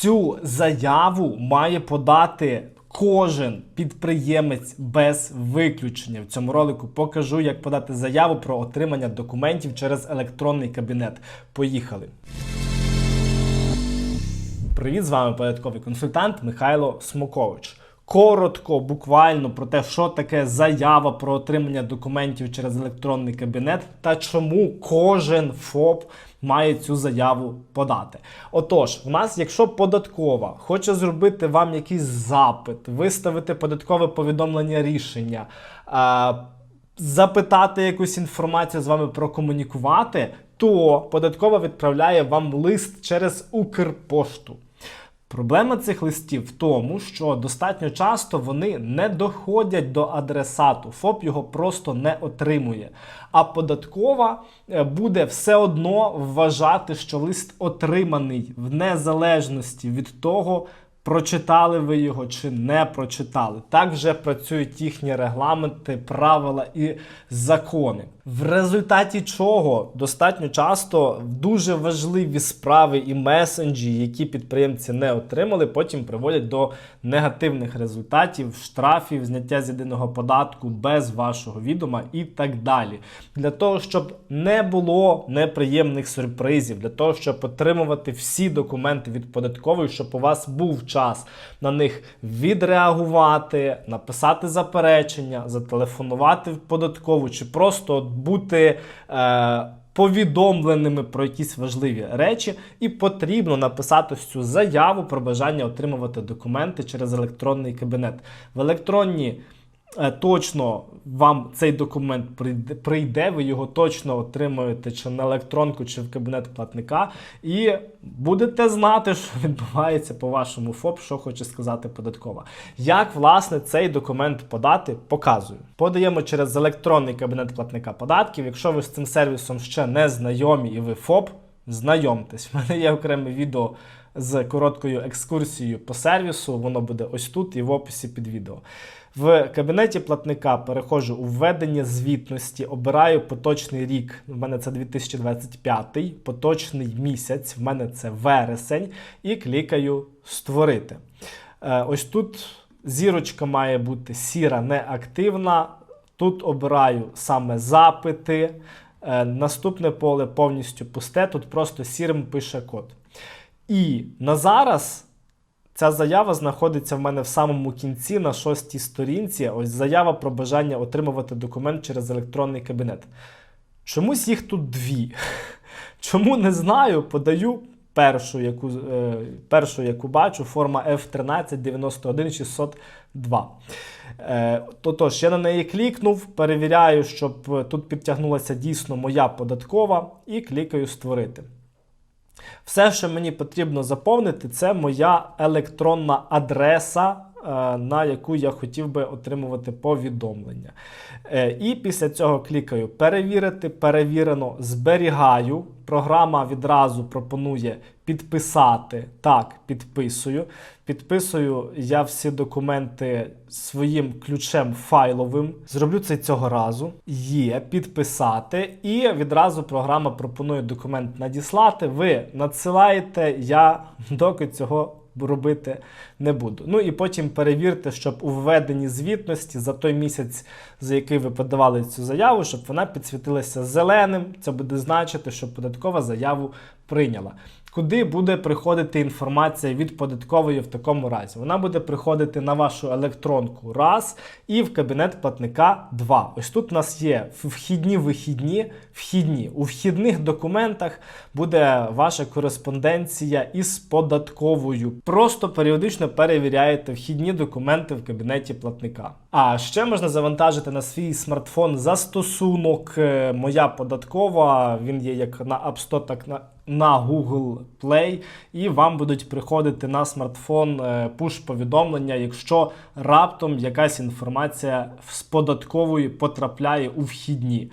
Цю заяву має подати кожен підприємець без виключення. В цьому ролику покажу, як подати заяву про отримання документів через електронний кабінет. Поїхали. Привіт, з вами податковий консультант Михайло Смокович. Коротко, буквально про те, що таке заява про отримання документів через електронний кабінет та чому кожен ФОП має цю заяву подати. Отож, у нас, якщо податкова хоче зробити вам якийсь запит, виставити податкове повідомлення рішення. а, запитати якусь інформацію з вами прокомунікувати, то податкова відправляє вам лист через Укрпошту. Проблема цих листів в тому, що достатньо часто вони не доходять до адресату. ФОП його просто не отримує. А податкова е, буде все одно вважати, що лист отриманий в незалежності від того, прочитали ви його чи не прочитали. Так вже працюють їхні регламенти, правила і закони. В результаті чого достатньо часто дуже важливі справи і месенджі, які підприємці не отримали, потім приводять до негативних результатів, штрафів, зняття з єдиного податку без вашого відома і так далі. Для того, щоб не було неприємних сюрпризів, для того, щоб отримувати всі документи від податкової, щоб у вас був час на них відреагувати, написати заперечення, зателефонувати в податкову чи просто бути. Е- Повідомленими про якісь важливі речі, і потрібно написати цю заяву про бажання отримувати документи через електронний кабінет. В електронні точно вам цей документ прийде, ви його точно отримуєте чи на електронку, чи в кабінет платника, і будете знати, що відбувається по вашому ФОП, що хоче сказати податкова. Як власне цей документ подати, показую. Подаємо через електронний кабінет платника податків. Якщо ви з цим сервісом ще не знайомі і ви ФОП, знайомтесь. У мене є окреме відео з короткою екскурсією по сервісу. Воно буде ось тут і в описі під відео. В кабінеті платника переходжу у введення звітності, обираю поточний рік. В мене це 2025, поточний місяць, в мене це вересень, і клікаю Створити. Е, Ось тут зірочка має бути сіра, неактивна. Тут обираю саме запити. Е, Наступне поле повністю пусте. Тут просто сірим пише код. І на зараз ця заява знаходиться в мене в самому кінці на шостій сторінці. Ось заява про бажання отримувати документ через електронний кабінет. Чомусь їх тут дві. Чому не знаю, подаю першу, яку, е, першу, яку бачу, форма F13 91 602. Е, Тотож, я на неї клікнув, перевіряю, щоб тут підтягнулася дійсно моя податкова, і клікаю Створити. Все, що мені потрібно заповнити, це моя електронна адреса, на яку я хотів би отримувати повідомлення. Е, І після цього клікаю Перевірити, перевірено, зберігаю. Програма відразу пропонує підписати. Так, підписую. Підписую я всі документи своїм ключем файловим. Зроблю це цього разу. Є підписати, і відразу програма пропонує документ надіслати. Ви надсилаєте, я доки цього робити не буду. Ну і потім перевірте, щоб у введенні звітності за той місяць, за який ви подавали цю заяву, щоб вона підсвітилася зеленим. Це буде значити, що податкова заяву прийняла. Куди буде приходити інформація від податкової в такому разі? Вона буде приходити на вашу електронку раз і в кабінет платника два. Ось тут у нас є вхідні, вихідні, вхідні. У вхідних документах буде ваша кореспонденція із податковою. Просто періодично перевіряєте вхідні документи в кабінеті платника. А ще можна завантажити на свій смартфон застосунок е, Моя податкова. Він є як на App Store, так на на Google Play, і вам будуть приходити на смартфон пуш-повідомлення, якщо раптом якась інформація з податкової потрапляє у вхідні.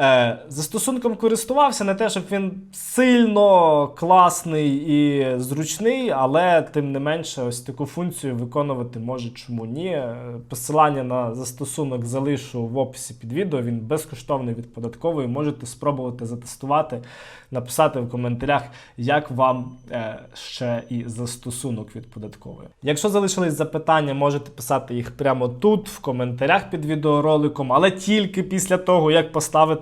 Е, застосунком користувався, не те, щоб він сильно класний і зручний, але тим не менше, ось таку функцію виконувати може чому ні. Е, Посилання на застосунок залишу в описі під відео. Він безкоштовний від податкової. Можете спробувати затестувати, написати в коментарях, як вам е, ще і застосунок від податкової. Якщо залишились запитання, можете писати їх прямо тут, в коментарях під відеороликом, але тільки після того, як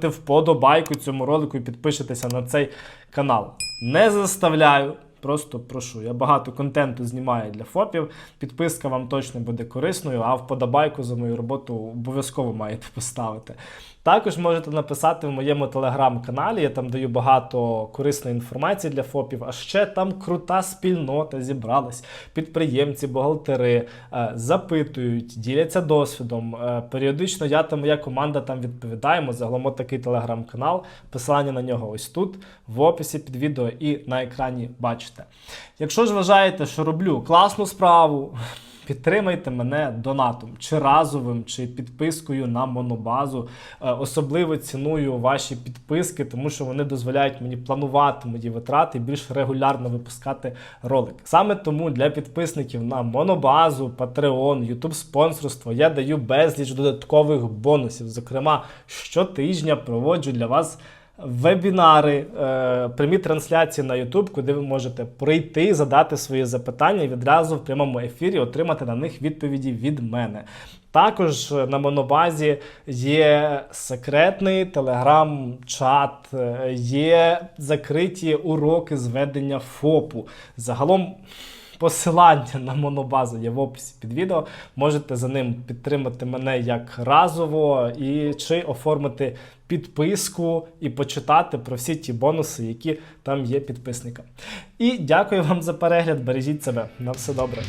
вподобайку цьому ролику і підпишетеся на цей канал. Не заставляю. Просто прошу, я багато контенту знімаю для ФОПів. Підписка вам точно буде корисною, а вподобайку за мою роботу обов'язково маєте поставити. Також можете написати в моєму телеграм-каналі, я там даю багато корисної інформації для ФОПів, а ще там крута спільнота зібралась. Підприємці, бухгалтери е, запитують, діляться досвідом. Е, періодично я та моя команда там відповідаємо. Загалом такий телеграм-канал. Посилання на нього ось тут, в описі під відео і на екрані бачите. Якщо ж вважаєте, що роблю класну справу. Підтримайте мене донатом, чи разовим, чи підпискою на монобазу. Е, Особливо ціную ваші підписки, тому що вони дозволяють мені планувати мої витрати і більш регулярно випускати ролики. Саме тому для підписників на монобазу, Patreon, YouTube спонсорство я даю безліч додаткових бонусів. Зокрема, щотижня проводжу для вас. Вебінари, е, прямі трансляції на YouTube, куди ви можете прийти, задати свої запитання і відразу в прямому ефірі отримати на них відповіді від мене. Також е, на монобазі є секретний телеграм-чат, е, є закриті уроки з ведення ФОПу. Загалом. Посилання на монобазу є в описі під відео. Можете за ним підтримати мене як разово і чи оформити підписку і почитати про всі ті бонуси, які там є підписникам. І дякую вам за перегляд. Бережіть себе. На все добре.